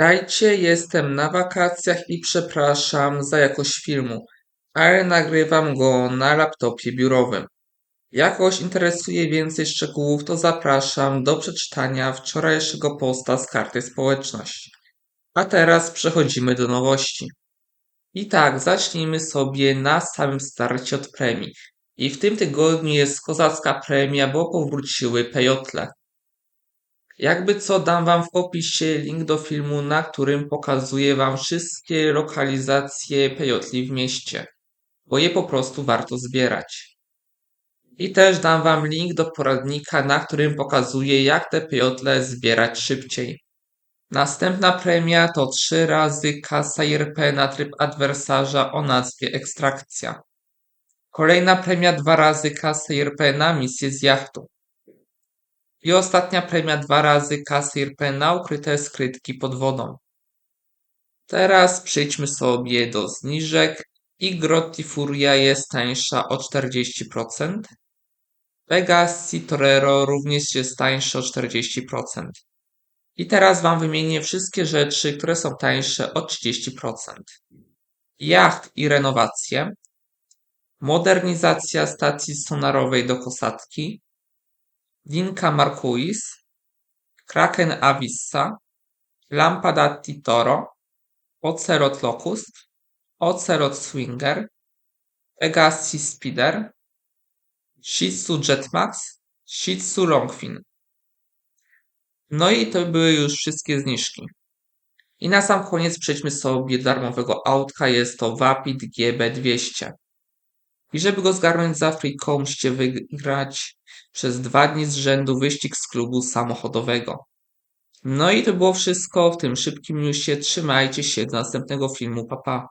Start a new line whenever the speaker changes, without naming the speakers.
Witajcie, jestem na wakacjach i przepraszam za jakość filmu, ale nagrywam go na laptopie biurowym. Jak kogoś interesuje więcej szczegółów, to zapraszam do przeczytania wczorajszego posta z karty społeczności. A teraz przechodzimy do nowości. I tak, zacznijmy sobie na samym starcie od premii. I w tym tygodniu jest kozacka premia, bo powróciły pejotle. Jakby co dam wam w opisie link do filmu, na którym pokazuję wam wszystkie lokalizacje pejotli w mieście, bo je po prostu warto zbierać. I też dam wam link do poradnika, na którym pokazuję jak te pejotle zbierać szybciej. Następna premia to 3 razy kasa IRP na tryb adwersarza o nazwie Ekstrakcja. Kolejna premia 2 razy kasa IRP na misję z jachtu. I ostatnia premia dwa razy kasy IRP na ukryte skrytki pod wodą. Teraz przejdźmy sobie do zniżek i Grotti Furia jest tańsza o 40%. Pegasi Torero również jest tańsze o 40%. I teraz Wam wymienię wszystkie rzeczy, które są tańsze o 30%. Jacht i renowacje. Modernizacja stacji sonarowej do Kosatki. Dinka Marquis, Kraken Avissa, Lampada Titoro, Ocelot Locust, Ocelot Swinger, Pegasi Speeder, Shitsu Jetmax, Shitsu Longfin. No i to były już wszystkie zniżki. I na sam koniec przejdźmy sobie darmowego autka, jest to Vapid GB200. I żeby go zgarnąć za freeką, musicie wygrać przez dwa dni z rzędu wyścig z klubu samochodowego. No i to było wszystko w tym szybkim newsie. Trzymajcie się do następnego filmu. Pa, pa.